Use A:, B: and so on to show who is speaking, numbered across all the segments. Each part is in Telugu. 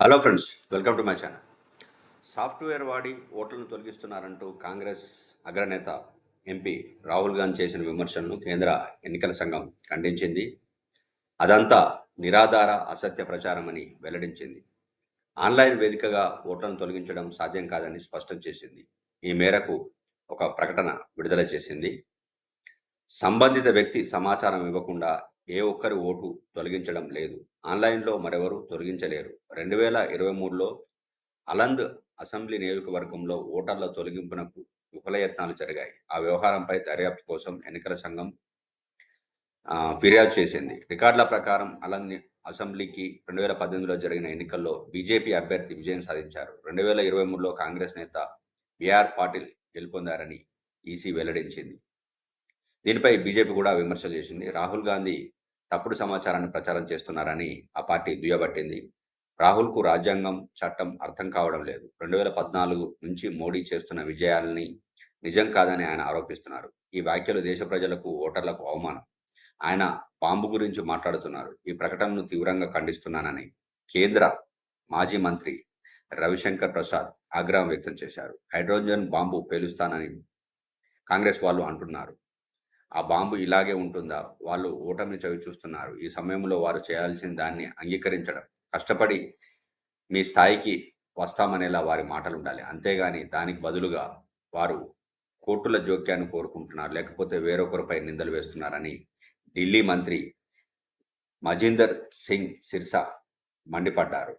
A: Hello friends welcome to my channel software వాడి ఓట్లను తొలగిస్తున్నారంటూ కాంగ్రెస్ అగ్రనేత ఎంపీ రాహుల్ గాంధీ చేసిన విమర్శలను కేంద్ర ఎన్నికల సంఘం ఖండించింది. అదంతా నిరాధార అసత్య ప్రచారమని వెల్లడించింది. ఆన్లైన్ వేదికగా ఓట్లను తొలగించడం సాధ్యం కాదని స్పష్టం చేసింది. ఈ మేరకు ఒక ప్రకటన విడుదల చేసింది. సంబంధిత వ్యక్తి సమాచారం ఇవ్వకుండా ఏ ఒక్కరి ఓటు తొలగించడం లేదు. ఆన్లైన్లో మరెవరు తొలగించలేరు. రెండు వేల ఇరవై మూడులో అలంద్ అసెంబ్లీ నియోజకవర్గంలో ఓటర్ల తొలగింపునకు విఫలయత్నాలు జరిగాయి. ఆ వ్యవహారంపై దర్యాప్తు కోసం ఎన్నికల సంఘం ఫిర్యాదు చేసింది. రికార్డుల ప్రకారం అలంద్ అసెంబ్లీకి రెండు వేల పద్దెనిమిదిలో జరిగిన ఎన్నికల్లో బీజేపీ అభ్యర్థి విజయం సాధించారు. రెండు వేల ఇరవై మూడులో కాంగ్రెస్ నేత బిఆర్ పాటిల్ గెలుపొందారని ఈసీ వెల్లడించింది. దీనిపై బీజేపీ కూడా విమర్శలు చేసింది. రాహుల్ గాంధీ తప్పుడు సమాచారాన్ని ప్రచారం చేస్తున్నారని ఆ పార్టీ దుయ్యబట్టింది. రాహుల్కు రాజ్యాంగం చట్టం అర్థం కావడం లేదు. రెండు వేల పద్నాలుగు నుంచి మోడీ చేస్తున్న విజయాలని నిజం కాదని ఆయన ఆరోపిస్తున్నారు. ఈ వ్యాఖ్యలు దేశ ప్రజలకు ఓటర్లకు అవమానం. ఆయన బాంబు గురించి మాట్లాడుతున్నారు. ఈ ప్రకటనను తీవ్రంగా ఖండిస్తున్నానని కేంద్ర మాజీ మంత్రి రవిశంకర్ ప్రసాద్ ఆగ్రహం వ్యక్తం చేశారు. హైడ్రోజన్ బాంబు పేలుస్తానని కాంగ్రెస్ వాళ్ళు అంటున్నారు. ఆ బాంబు ఇలాగే ఉంటుందా? వాళ్ళు ఓటమిని చవి చూస్తున్నారు. ఈ సమయంలో వారు చేయాల్సిన దాన్ని అంగీకరించడం. కష్టపడి మీ స్థాయికి వస్తామనేలా వారి మాటలు ఉండాలి అంతేగాని దానికి బదులుగా వారు కోర్టుల జోక్యాన్ని కోరుకుంటున్నారు. లేకపోతే వేరొకరిపై నిందలు వేస్తున్నారని ఢిల్లీ మంత్రి మజీందర్ సింగ్ సిర్సా మండిపడ్డారు.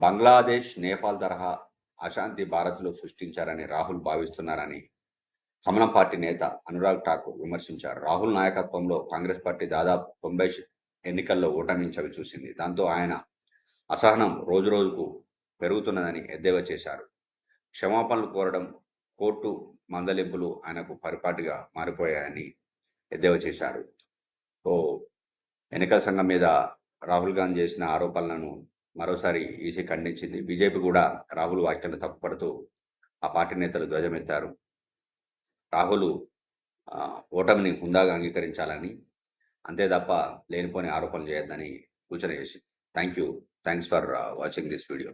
A: బంగ్లాదేశ్ నేపాల్ తరహా అశాంతి భారత్లో సృష్టించారని రాహుల్ భావిస్తున్నారని కమలం పార్టీ నేత అనురాగ్ ఠాకూర్ విమర్శించారు. రాహుల్ నాయకత్వంలో కాంగ్రెస్ పార్టీ దాదాపు తొంభై ఎన్నికల్లో ఓటమించవి చూసింది. దాంతో ఆయన అసహనం రోజురోజుకు పెరుగుతున్నదని ఎద్దేవా చేశారు. క్షమాపణలు కోరడం కోర్టు మందలింపులు ఆయనకు పరిపాటిగా మారిపోయాయని ఎద్దేవా చేశారు. ఓ ఎన్నికల సంఘం మీద రాహుల్ గాంధీ చేసిన ఆరోపణలను మరోసారి ఈసీ ఖండించింది. బీజేపీ కూడా రాహుల్ వ్యాఖ్యలను తప్పుపడుతూ ఆ పార్టీ నేతలు ధ్వజమెత్తారు. రాహుల్ ఓటమిని హుందాగా అంగీకరించాలని అంతే తప్ప లేనిపోని ఆరోపణలు చేయొద్దని సూచన చేసింది. Thank you thanks for watching this video.